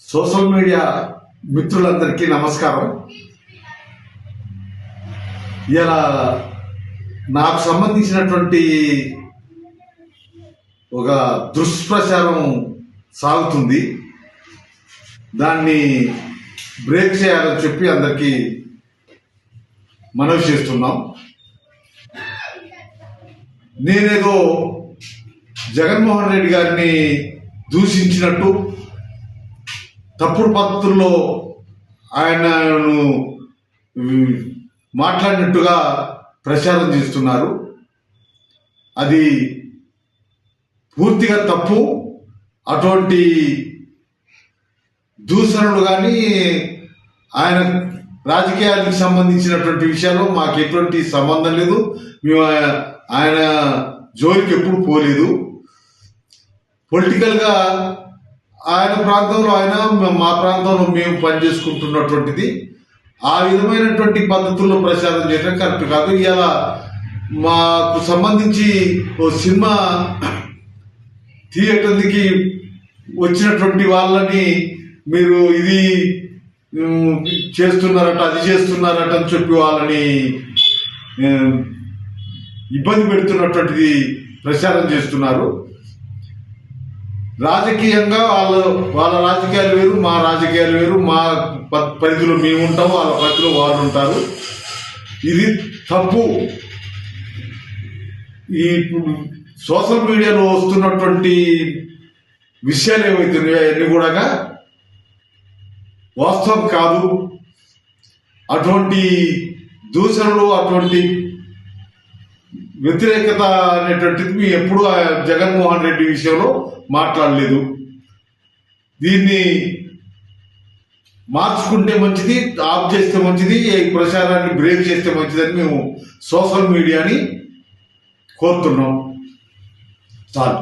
Social media మిత్రులందరికీ నమస్కారం. ఇలా నాకు సంబంధించినటువంటి ఒక దుష్ప్రచారం సాగుతుంది. దాన్ని బ్రేక్ చేయాలని చెప్పి అందరికీ మనవి చేస్తున్నాం. నేనేదో జగన్మోహన్ రెడ్డి గారిని దూషించినట్టు తప్పుడు పద్ధతుల్లో ఆయనను మాట్లాడినట్టుగా ప్రచారం చేస్తున్నారు. అది పూర్తిగా తప్పు. అటువంటి దూషణలు కానీ ఆయన రాజకీయాలకు సంబంధించినటువంటి విషయాలు మాకు ఎటువంటి సంబంధం లేదు. మేము ఆయన జోలికి ఎప్పుడు పోలేదు. పొలిటికల్గా ఆయన ప్రాంతంలో ఆయన మా ప్రాంతంలో మేము పనిచేసుకుంటున్నటువంటిది. ఆ విధమైనటువంటి పద్ధతుల్లో ప్రచారం చేయడం కరెక్ట్ కాదు. ఇలా మాకు సంబంధించి ఓ సినిమా థియేటర్కి వచ్చినటువంటి వాళ్ళని మీరు ఇది చేస్తున్నారట అది చేస్తున్నారట అని చెప్పి వాళ్ళని ఇబ్బంది పెడుతున్నటువంటిది ప్రచారం చేస్తున్నారు. రాజకీయంగా వాళ్ళ వాళ్ళ రాజకీయాలు వేరు మా రాజకీయాలు వేరు మా ప- పరిధిలో మేము ఉంటాము వాళ్ళ పరిధిలో వాళ్ళు ఉంటారు. ఇది తప్పు. ఈ సోషల్ మీడియాలో వస్తున్నటువంటి విషయాలు ఏమవుతున్నాయో అవన్నీ కూడా వాస్తవం కాదు. అటువంటి దూషణలు అటువంటి వ్యతిరేకత అనేటువంటిది మేము ఎప్పుడు ఆ జగన్మోహన్ రెడ్డి విషయంలో మాట్లాడలేదు. దీన్ని మార్చుకుంటే మంచిది ఆఫ్ చేస్తే మంచిది ఈ ప్రచారాన్ని బ్రేక్ చేస్తే మంచిదని మేము సోషల్ మీడియాని కోరుతున్నాం. చాలు.